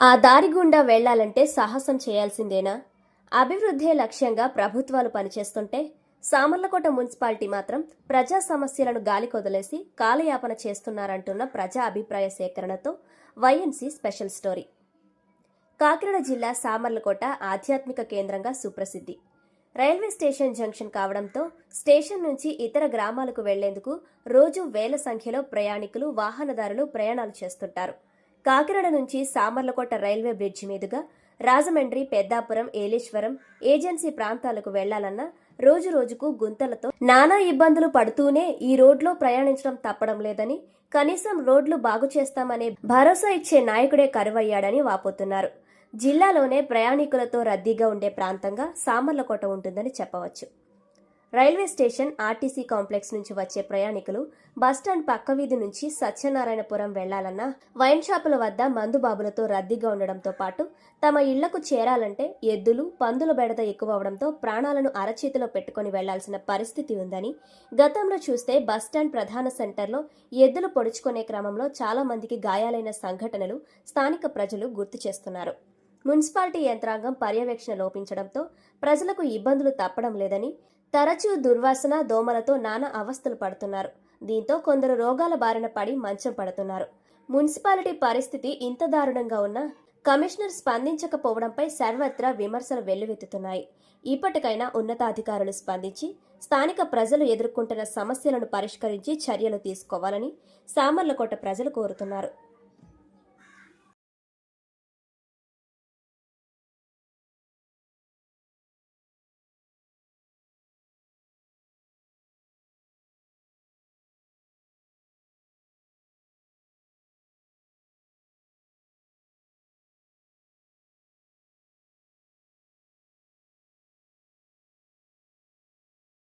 ఆ దారి గుండా వెళ్ళాలంటే సాహసం చేయాల్సిందేనా? అభివృద్ధే లక్ష్యంగా ప్రభుత్వాలు పనిచేస్తుంటే సామర్లకోట మున్సిపాలిటీ మాత్రం ప్రజా సమస్యలను గాలికొదిలేసి కాలయాపన చేస్తున్నారంటున్న ప్రజా అభిప్రాయ సేకరణతో వైఎన్సీ స్పెషల్ స్టోరీ. కాకినాడ జిల్లా సామర్లకోట ఆధ్యాత్మిక కేంద్రంగా సుప్రసిద్ధి. రైల్వే స్టేషన్ జంక్షన్ కావడంతో స్టేషన్ నుంచి ఇతర గ్రామాలకు వెళ్ళేందుకు రోజు వేల సంఖ్యలో ప్రయాణికులు వాహనదారులు ప్రయాణాలు చేస్తుంటారు. కాకినాడ నుంచి సామర్లకోట రైల్వే బ్రిడ్జి మీదుగా రాజమండ్రి పెద్దాపురం ఏలేశ్వరం ఏజెన్సీ ప్రాంతాలకు వెళ్ళాలన్నా రోజు రోజుకు గుంతలతో నానా ఇబ్బందులు పడుతూనే ఈ రోడ్లో ప్రయాణించడం తప్పడం లేదని కనీసం రోడ్లు బాగు చేస్తామనే భరోసా ఇచ్చే నాయకుడే కరువయ్యాడని వాపోతున్నారు. జిల్లాలోనే ప్రయాణికులతో రద్దీగా ఉండే ప్రాంతంగా సామర్లకోట ఉంటుందని చెప్పవచ్చు. రైల్వే స్టేషన్ ఆర్టీసీ కాంప్లెక్స్ నుంచి వచ్చే ప్రయాణికులు బస్టాండ్ పక్క వీధి నుంచి సత్యనారాయణపురం వెళ్ళాలన్నా వైన్ షాపుల వద్ద మందుబాబులతో రద్దీగా ఉండడంతో పాటు తమ ఇళ్ళకు చేరాలంటే ఎద్దులు పందుల బెడద ఎక్కువ అవడంతో ప్రాణాలను అరచేతిలో పెట్టుకుని వెళ్ళాల్సిన పరిస్థితి ఉందని గతంలో చూస్తే బస్టాండ్ ప్రధాన సెంటర్లో ఎద్దులు పొడుచుకునే క్రమంలో చాలా మందికి గాయాలైన సంఘటనలు స్థానిక ప్రజలు గుర్తు చేస్తున్నారు. మున్సిపాలిటీ యంత్రాంగం పర్యవేక్షణ లోపించడంతో ప్రజలకు ఇబ్బందులు తప్పడం లేదని తరచూ దుర్వాసన దోమలతో నానా అవస్థలు పడుతున్నారు. దీంతో కొందరు రోగాల బారిన పడి మంచం పడుతున్నారు. మున్సిపాలిటీ పరిస్థితి ఇంత దారుణంగా ఉన్నా కమిషనర్ స్పందించకపోవడంపై సర్వత్రా విమర్శలు వెల్లువెత్తుతున్నాయి. ఇప్పటికైనా ఉన్నతాధికారులు స్పందించి స్థానిక ప్రజలు ఎదుర్కొంటున్న సమస్యలను పరిష్కరించి చర్యలు తీసుకోవాలని సామర్లకోట ప్రజలు కోరుతున్నారు.